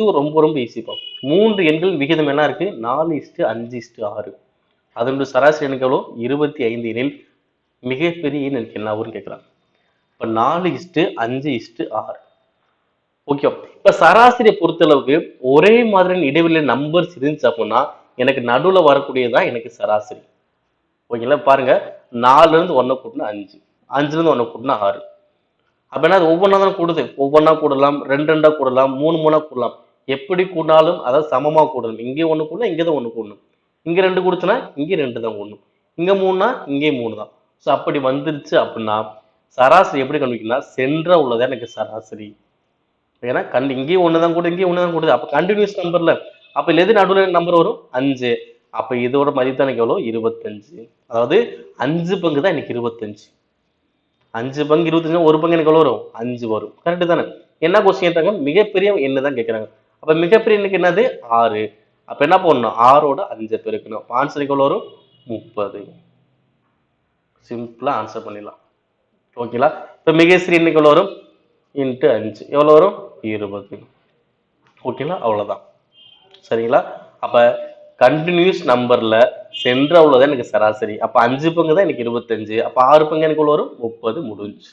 இது ரொம்ப ரொம்ப ஈஸிப்பா மூன்று எண்கள் விகிதம் என்ன இருக்கு? நாலு இஸ்டு அஞ்சு இஸ்டு ஆறு. அதனுடைய சராசரி எனக்கு எவ்வளோ இருபத்தி ஐந்து எனில் மிகப்பெரிய எண் எனக்கு என்னவும் கேட்குறாங்க இப்போ நாலு இஸ்டு அஞ்சு இஸ்டு ஆறு. ஓகே இப்போ சராசரியை பொறுத்தளவுக்கு ஒரே மாதிரியான இடைவெளியில் நம்பர்ஸ் இருந்துச்சு அப்படின்னா எனக்கு நடுவில் வரக்கூடியதான் எனக்கு சராசரி. ஓகேங்களா பாருங்க. நாலுல இருந்து ஒன்றை கூட்டினா அஞ்சு. அஞ்சுல இருந்து ஒன்றை கூட்டினா ஆறு. அப்படின்னா அது ஒவ்வொன்றா தான் கூடுது? ஒவ்வொன்றா கூடலாம் ரெண்டு ரெண்டா கூடலாம் மூணு மூணா கூடலாம். எப்படி கூடாலும் அதாவது சமமாக கூடணும் இங்கே ஒன்று கூடணும் இங்கே தான் ஒன்று கூடணும் இங்கே ரெண்டு கொடுத்தனா இங்கே ரெண்டு தான் கூடணும் இங்கே மூணுனா இங்கே மூணு தான். ஸோ அப்படி வந்துருச்சு அப்படின்னா சராசரி எப்படி கண்டுபிடிக்கணும்னா சென்ற உள்ளதா எனக்கு சராசரி. ஏன்னா கண்டு இங்கேயும் ஒன்று தான் கூட இங்கேயும் ஒன்று தான் கூடுது அப்போ கண்டினியூஸ் நம்பரில் அப்போ எது நடுவில் நம்பர் வரும்? அஞ்சு. அப்போ இதோட மதிப்பு தான் எனக்கு எவ்வளோ இருபத்தஞ்சு. அதாவது அஞ்சு பங்கு தான் எனக்கு இருபத்தஞ்சு. அஞ்சு பங்கு இருபத்தஞ்சு ஒரு பங்கு எனக்கு எவ்வளோ வரும்? அஞ்சு வரும். கரெக்டு தானே? என்ன கொஸ்டின் கேட்டாங்க? மிகப்பெரிய எண்ணு தான் கேட்குறாங்க அப்போ மிகப்பெரிய எண்ணுக்கு என்னது? ஆறு. அப்போ என்ன பண்ணணும் ஆறோட அஞ்சு பெருக்கணும். ஆன்சர் எவ்வளோ வரும்? முப்பது. சிம்பிளாக ஆன்சர் பண்ணிடலாம். ஓகேங்களா இப்போ மிகசிறி எண்ணுக்கு எவ்வளோ வரும்? இன்ட்டு அஞ்சு. எவ்வளோ வரும்? இருபது. ஓகேங்களா? அவ்வளோதான் சரிங்களா? அப்போ கண்டினியூஸ் நம்பரில் சென்று அவ்வளோதான் எனக்கு சராசரி. அப்போ அஞ்சு பங்கு தான் எனக்கு இருபத்தஞ்சு. அப்போ ஆறு பங்கு எனக்கு எவ்வளோ வரும்? முப்பது. முடிஞ்சு.